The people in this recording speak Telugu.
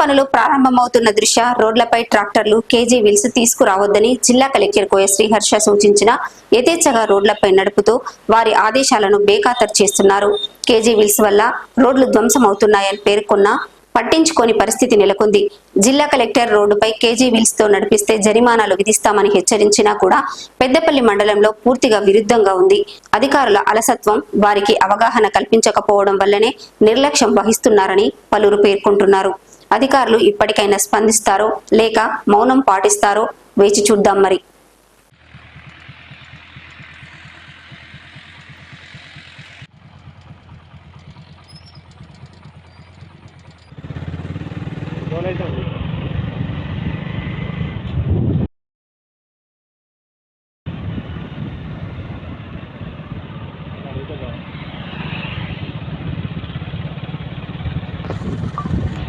పనులు ప్రారంభమవుతున్న దృష్ట్యా రోడ్లపై ట్రాక్టర్లు కేజీ విల్స్ తీసుకురావద్దని జిల్లా కలెక్టర్ కోయ శ్రీహర్ష సూచించిన యథేచ్ఛగా రోడ్లపై నడుపుతూ వారి ఆదేశాలను బేఖాతరు చేస్తున్నారు. కేజీ విల్స్ వల్ల రోడ్లు ధ్వంసమవుతున్నాయని పేర్కొన్న పట్టించుకోని పరిస్థితి నెలకొంది. జిల్లా కలెక్టర్ రోడ్డుపై కేజీ విల్స్తో నడిపిస్తే జరిమానాలు విధిస్తామని హెచ్చరించినా కూడా పెద్దపల్లి మండలంలో పూర్తిగా విరుద్ధంగా ఉంది. అధికారుల అలసత్వం వారికి అవగాహన కల్పించకపోవడం వల్లనే నిర్లక్ష్యం వహిస్తున్నారని పలువురు పేర్కొంటున్నారు. అధికారులు ఇప్పటికైనా స్పందిస్తారో లేక మౌనం పాటిస్తారో వేచి చూద్దాం మరి Thank you.